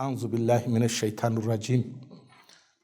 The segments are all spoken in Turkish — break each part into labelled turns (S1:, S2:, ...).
S1: Euzu billahi mineşşeytanirracim.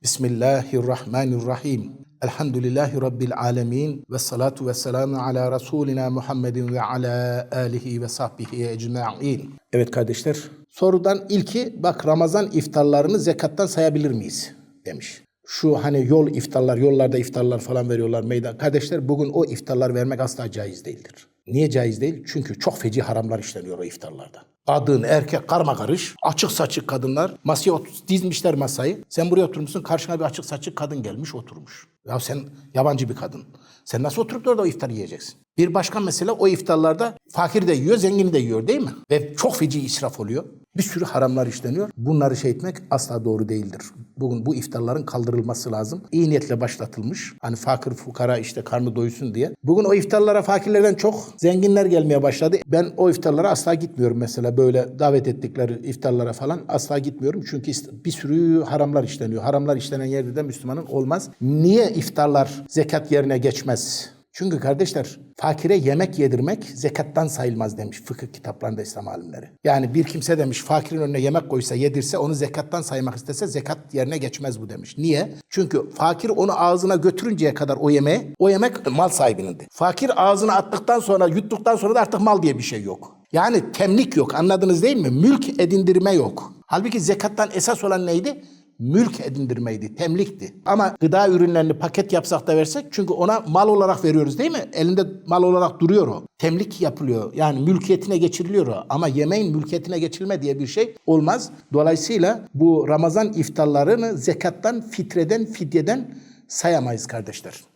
S1: Bismillahirrahmanirrahim. Elhamdülillahi Rabbil alemin. Ve salatu ve selamu ala Resulina Muhammedin ve ala alihi ve sahbihi ecma'in. Evet kardeşler, sorudan ilki bak Ramazan iftarlarını zekattan sayabilir miyiz? demiş. Şu hani yol iftarlar, yollarda iftarlar falan veriyorlar meydan. Kardeşler bugün o iftarlar vermek asla caiz değildir. Niye caiz değil? Çünkü çok feci haramlar işleniyor o iftarlarda. Kadın, erkek, karma karış, açık saçık kadınlar masaya ot- dizmişler masayı. Sen buraya oturmuşsun, karşına bir açık saçık kadın gelmiş oturmuş. Ya sen yabancı bir kadın. Sen nasıl oturup da orada o iftarı yiyeceksin? Bir başka mesele o iftarlarda fakir de yiyor, zengin de yiyor değil mi? Ve çok feci israf oluyor. Bir sürü haramlar işleniyor. Bunları şey etmek asla doğru değildir. Bugün bu iftarların kaldırılması lazım. İyi niyetle başlatılmış. Hani fakir fukara işte karnı doysun diye. Bugün o iftarlara fakirlerden çok zenginler gelmeye başladı. Ben o iftarlara asla gitmiyorum mesela böyle davet ettikleri iftarlara falan asla gitmiyorum. Çünkü bir sürü haramlar işleniyor. Haramlar işlenen yerde de Müslümanın olmaz. Niye iftarlar zekat yerine geçmez? Çünkü kardeşler fakire yemek yedirmek zekattan sayılmaz demiş fıkıh kitaplarında İslam alimleri. Yani bir kimse demiş fakirin önüne yemek koysa yedirse onu zekattan saymak istese zekat yerine geçmez bu demiş. Niye? Çünkü fakir onu ağzına götürünceye kadar o yemeği o yemek mal sahibinindir. Fakir ağzına attıktan sonra yuttuktan sonra da artık mal diye bir şey yok. Yani temlik yok anladınız değil mi? Mülk edindirme yok. Halbuki zekattan esas olan neydi? Mülk edindirmeydi, temlikti. Ama gıda ürünlerini paket yapsak da versek çünkü ona mal olarak veriyoruz değil mi? Elinde mal olarak duruyor o. Temlik yapılıyor. Yani mülkiyetine geçiriliyor o. Ama yemeğin mülkiyetine geçilme diye bir şey olmaz. Dolayısıyla bu Ramazan iftarlarını zekattan, fitreden, fidyeden sayamayız kardeşler.